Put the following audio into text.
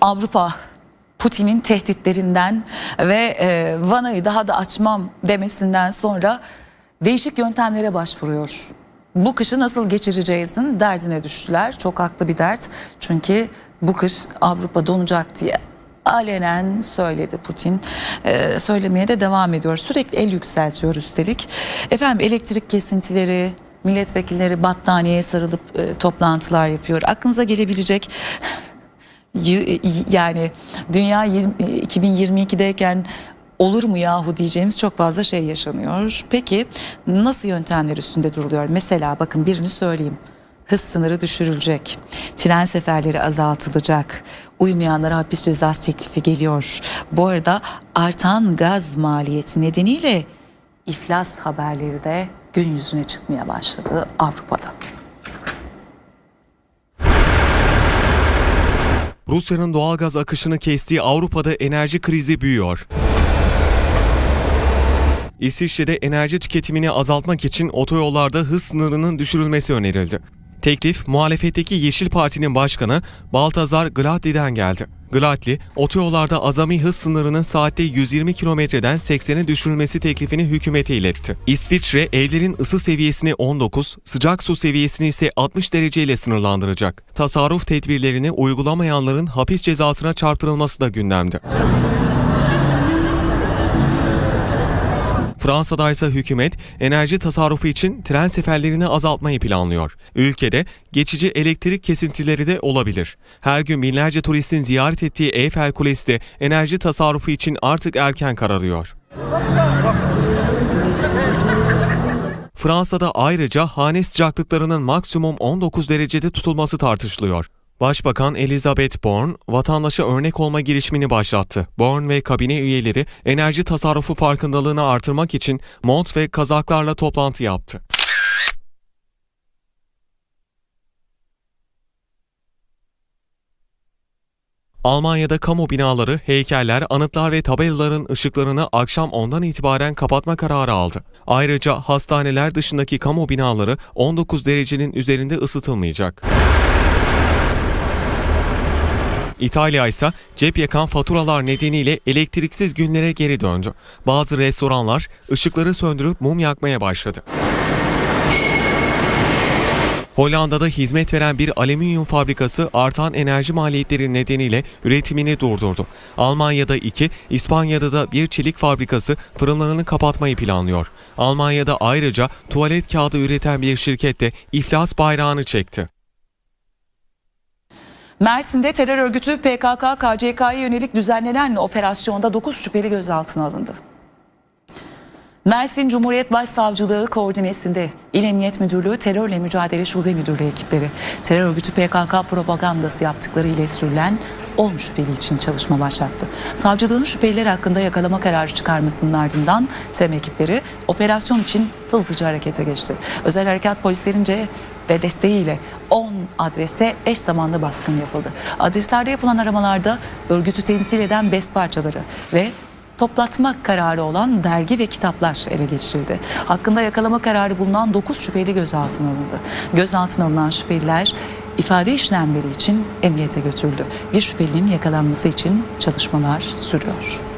Avrupa Putin'in tehditlerinden ve e, vanayı daha da açmam demesinden sonra değişik yöntemlere başvuruyor. Bu kışı nasıl geçireceğizin derdine düştüler. Çok haklı bir dert. Çünkü bu kış Avrupa donacak diye alenen söyledi Putin. Ee, söylemeye de devam ediyor. Sürekli el yükseltiyor üstelik. Efendim elektrik kesintileri, milletvekilleri battaniyeye sarılıp e, toplantılar yapıyor. Aklınıza gelebilecek yani dünya 20 2022'deyken olur mu yahu diyeceğimiz çok fazla şey yaşanıyor. Peki nasıl yöntemler üstünde duruluyor? Mesela bakın birini söyleyeyim. Hız sınırı düşürülecek. Tren seferleri azaltılacak. Uymayanlara hapis cezası teklifi geliyor. Bu arada artan gaz maliyeti nedeniyle iflas haberleri de gün yüzüne çıkmaya başladı Avrupa'da. Rusya'nın doğalgaz akışını kestiği Avrupa'da enerji krizi büyüyor. İsviçre'de enerji tüketimini azaltmak için otoyollarda hız sınırının düşürülmesi önerildi. Teklif muhalefetteki Yeşil Parti'nin başkanı Baltazar Gladli'den geldi. Gladli, otoyollarda azami hız sınırının saatte 120 kilometreden 80'e düşürülmesi teklifini hükümete iletti. İsviçre, evlerin ısı seviyesini 19, sıcak su seviyesini ise 60 dereceyle sınırlandıracak. Tasarruf tedbirlerini uygulamayanların hapis cezasına çarptırılması da gündemde. Fransa'da ise hükümet enerji tasarrufu için tren seferlerini azaltmayı planlıyor. Ülkede geçici elektrik kesintileri de olabilir. Her gün binlerce turistin ziyaret ettiği Eyfel Kulesi de enerji tasarrufu için artık erken kararıyor. Fransa'da ayrıca hane sıcaklıklarının maksimum 19 derecede tutulması tartışılıyor. Başbakan Elizabeth Borne, vatandaşa örnek olma girişimini başlattı. Borne ve kabine üyeleri enerji tasarrufu farkındalığını artırmak için mont ve kazaklarla toplantı yaptı. Almanya'da kamu binaları, heykeller, anıtlar ve tabelaların ışıklarını akşam 10'dan itibaren kapatma kararı aldı. Ayrıca hastaneler dışındaki kamu binaları 19 derecenin üzerinde ısıtılmayacak. İtalya ise cep yakan faturalar nedeniyle elektriksiz günlere geri döndü. Bazı restoranlar ışıkları söndürüp mum yakmaya başladı. Hollanda'da hizmet veren bir alüminyum fabrikası artan enerji maliyetleri nedeniyle üretimini durdurdu. Almanya'da iki, İspanya'da da bir çelik fabrikası fırınlarını kapatmayı planlıyor. Almanya'da ayrıca tuvalet kağıdı üreten bir şirket de iflas bayrağını çekti. Mersin'de terör örgütü PKK KCK'ya yönelik düzenlenen operasyonda 9 şüpheli gözaltına alındı. Mersin Cumhuriyet Başsavcılığı koordinesinde İl Emniyet Müdürlüğü Terörle Mücadele Şube Müdürlüğü ekipleri terör örgütü PKK propagandası yaptıkları ile sürülen 10 şüpheli için çalışma başlattı. Savcılığın şüpheliler hakkında yakalama kararı çıkarmasının ardından TEM ekipleri operasyon için hızlıca harekete geçti. Özel harekat polislerince ve desteğiyle 10 adrese eş zamanlı baskın yapıldı. Adreslerde yapılan aramalarda örgütü temsil eden bez parçaları ve toplatma kararı olan dergi ve kitaplar ele geçirildi. Hakkında yakalama kararı bulunan 9 şüpheli gözaltına alındı. Gözaltına alınan şüpheliler ifade işlemleri için emniyete götürüldü. Bir şüphelinin yakalanması için çalışmalar sürüyor.